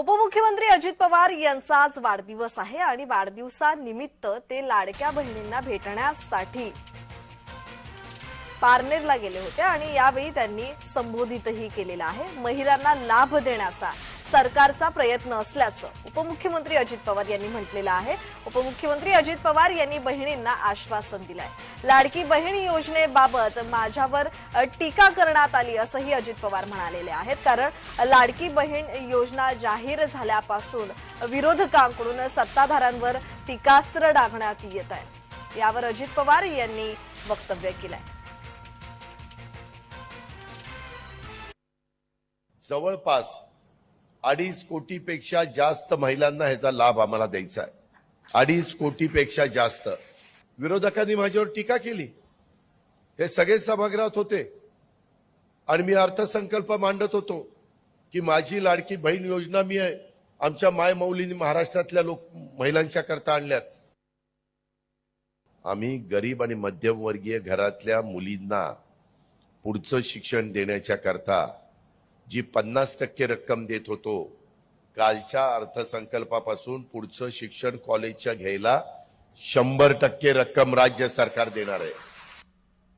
उपमुख्यमंत्री अजित पवार यांचा आज वाढदिवस आहे आणि वाढदिवसानिमित्त ते लाडक्या बहिणींना भेटण्यासाठी पारनेरला गेले होते आणि यावेळी त्यांनी संबोधितही केलेलं आहे. महिलांना लाभ देण्याचा सरकारचा प्रयत्न असल्याचं उपमुख्यमंत्री अजित पवार यांनी म्हटलेलं आहे. उपमुख्यमंत्री अजित पवार यांनी बहिणींना आश्वासन दिलंय. लाडकी बहीण योजनेबाबत माझ्यावर टीका करण्यात आली असंही अजित पवार म्हणालेले आहेत. कारण लाडकी बहीण योजना जाहीर झाल्यापासून विरोधकांकडून सत्ताधाऱ्यांवर टीकास्त्र डागण्यात येत आहे. यावर अजित पवार यांनी वक्तव्य केलंय. जवळपास अडीच कोटीपेक्षा जास्त महिलांना ह्याचा लाभ आम्हाला द्यायचा आहे. अडीच कोटीपेक्षा जास्त. विरोधकांनी माझ्यावर टीका केली. हे सगळे सभागृहात होते. आणि मी अर्थसंकल्प मांडत होतो की माझी लाडकी बहीण योजना मी आहे. आमच्या माय मौलींनी महाराष्ट्रातल्या लोक महिलांच्या करता आणल्यात. आम्ही गरीब आणि मध्यमवर्गीय घरातल्या मुलींना पुढचं शिक्षण देण्याच्या करता जी पन्नास टक्के रक्कम देत होतो कालच्या अर्थसंकल्पापासून पुढचं शिक्षण कॉलेजच्या घ्यायला शंभर टक्के रक्कम राज्य सरकार देणार आहे.